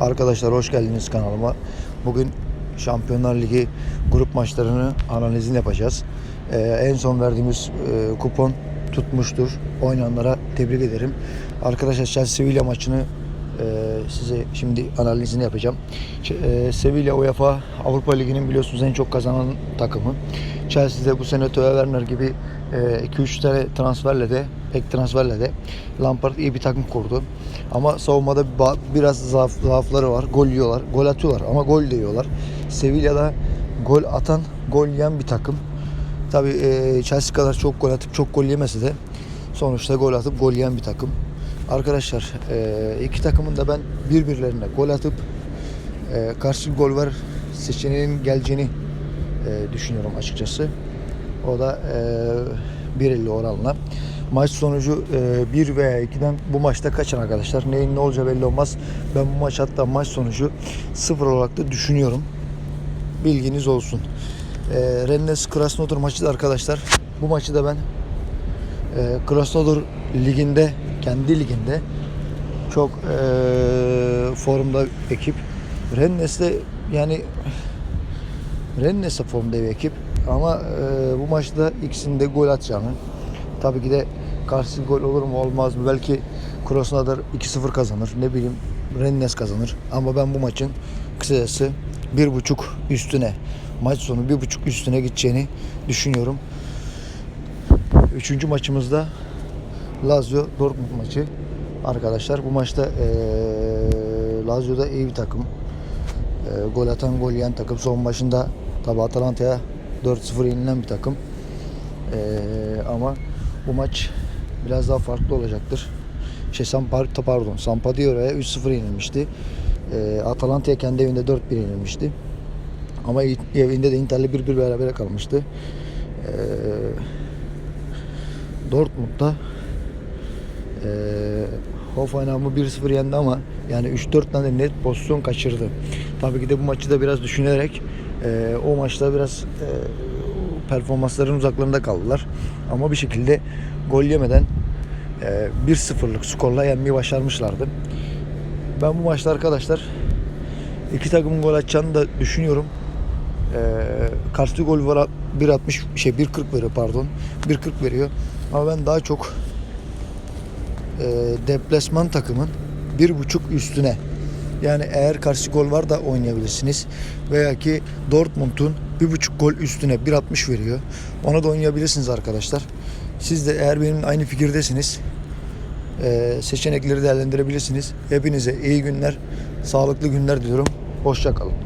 Arkadaşlar hoş geldiniz kanalıma. Bugün Şampiyonlar Ligi grup maçlarını analizini yapacağız. Ee, en son verdiğimiz e, kupon tutmuştur. Oynayanlara tebrik ederim. Arkadaşlar Chelsea Sevilla maçını size şimdi analizini yapacağım. E, Sevilla UEFA Avrupa Ligi'nin biliyorsunuz en çok kazanan takımı. Chelsea de bu sene Teo Werner gibi 2-3 tane transferle de ek transferle de Lampard iyi bir takım kurdu. Ama savunmada biraz zaaf, zaafları var. Gol yiyorlar. Gol atıyorlar ama gol de yiyorlar. Sevilla'da gol atan, gol yiyen bir takım. Tabii e, Chelsea kadar çok gol atıp çok gol yemese de sonuçta gol atıp gol yiyen bir takım. Arkadaşlar e, iki takımın da ben birbirlerine gol atıp e, karşı gol var seçeneğinin geleceğini e, düşünüyorum açıkçası. O da e, 1.50 oranla. Maç sonucu e, 1 veya 2'den bu maçta kaçın arkadaşlar. Neyin ne olacağı belli olmaz. Ben bu maç hatta maç sonucu 0 olarak da düşünüyorum. Bilginiz olsun. Rennes Krasnodar maçı da arkadaşlar. Bu maçı da ben Krasnodar liginde kendi liginde çok e, formda ekip. Rennes de yani Rennes de formda bir ekip ama e, bu maçta ikisinde gol atacağını tabii ki de karşı gol olur mu olmaz mı belki Krasnodar 2-0 kazanır ne bileyim Rennes kazanır ama ben bu maçın kısacası bir buçuk üstüne maç sonu bir buçuk üstüne gideceğini düşünüyorum. Üçüncü maçımızda Lazio Dortmund maçı arkadaşlar. Bu maçta eee Lazio da iyi bir takım. Eee, gol atan gol yiyen takım. Son başında tabi Atalanta'ya 4-0 yenilen bir takım. Eee, ama bu maç biraz daha farklı olacaktır. Şey Sampar, pardon Sampadiore'ye 3-0 yenilmişti. Eee Atalanta'ya kendi evinde 4-1 yenilmişti. Ama evinde de Inter'le 1-1 beraber kalmıştı. Eee Dortmund'da Hoffenheim'ı 1-0 yendi ama yani 3-4 tane net pozisyon kaçırdı. Tabii ki de bu maçı da biraz düşünerek eee, o maçta biraz eee, performansların uzaklarında kaldılar. Ama bir şekilde gol yemeden eee 1-0'lık skorla yenmeyi başarmışlardı. Ben bu maçta arkadaşlar iki takımın gol atacağını da düşünüyorum. Eee karşı gol var 1.60 şey 1.40 veriyor pardon. 1.40 veriyor. Ama ben daha çok deplasman takımın bir buçuk üstüne yani eğer karşı gol var da oynayabilirsiniz. Veya ki Dortmund'un bir buçuk gol üstüne 1.60 veriyor. Ona da oynayabilirsiniz arkadaşlar. Siz de eğer benim aynı fikirdesiniz eee, seçenekleri değerlendirebilirsiniz. Hepinize iyi günler, sağlıklı günler diliyorum. Hoşça kalın.